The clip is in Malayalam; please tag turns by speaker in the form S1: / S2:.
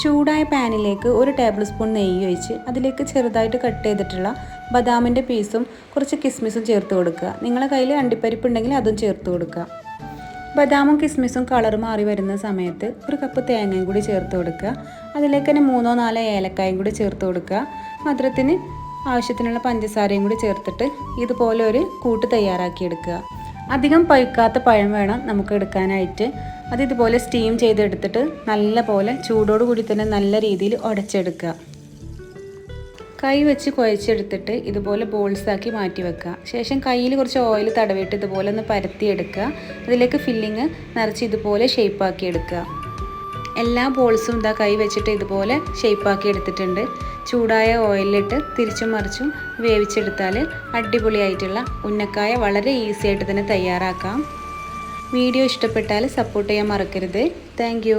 S1: ചൂടായ പാനിലേക്ക് ഒരു ടേബിൾ സ്പൂൺ നെയ്യ് ഒഴിച്ച് അതിലേക്ക് ചെറുതായിട്ട് കട്ട് ചെയ്തിട്ടുള്ള ബദാമിന്റെ പീസും കുറച്ച് കിസ്മിസും ചേർത്ത് കൊടുക്കുക. നിങ്ങളുടെ കയ്യിൽ അണ്ടിപ്പരിപ്പ് ഉണ്ടെങ്കിൽ അതും ചേർത്ത് കൊടുക്കുക. ബദാമും കിസ്മിസും കളർ മാറി വരുന്ന സമയത്ത് ഒരു കപ്പ് തേങ്ങയും കൂടി ചേർത്ത് കൊടുക്കുക. അതിലേക്ക് തന്നെ മൂന്നോ നാലോ ഏലക്കായും കൂടി ചേർത്ത് കൊടുക്കുക. മധുരത്തിന് ആവശ്യത്തിനുള്ള പഞ്ചസാരയും കൂടി ചേർത്തിട്ട് ഇതുപോലെ ഒരു കൂട്ട് തയ്യാറാക്കിയെടുക്കുക അധികം പഴുക്കാത്ത പഴം വേണം നമുക്ക് എടുക്കാനായിട്ട്. അത് ഇതുപോലെ സ്റ്റീം ചെയ്തെടുത്തിട്ട് നല്ല പോലെ ചൂടോടുകൂടി തന്നെ നല്ല രീതിയിൽ ഉടച്ചെടുക്കുക. കൈ വെച്ച് കുഴച്ചെടുത്തിട്ട് ഇതുപോലെ ബോൾസ് ആക്കി മാറ്റി വെക്കുക. ശേഷം കയ്യിൽ കുറച്ച് ഓയിൽ തടവിട്ട് ഇതുപോലെ ഒന്ന് പരത്തിയെടുക്കുക. അതിലേക്ക് ഫില്ലിങ് നിറച്ച് ഇതുപോലെ ഷേപ്പാക്കി എടുക്കുക. എല്ലാ ബോൾസും ഇതാ കൈ വെച്ചിട്ട് ഇതുപോലെ ഷേപ്പാക്കി എടുത്തിട്ടുണ്ട്. ചൂടായ ഓയിലിട്ട് തിരിച്ചും മറിച്ചും വേവിച്ചെടുത്താൽ അടിപൊളിയായിട്ടുള്ള ഉന്നക്കായ വളരെ ഈസി ആയിട്ട് തന്നെ തയ്യാറാക്കാം. വീഡിയോ ഇഷ്ടപ്പെട്ടാൽ സപ്പോർട്ട് ചെയ്യാൻ മറക്കരുത്. താങ്ക്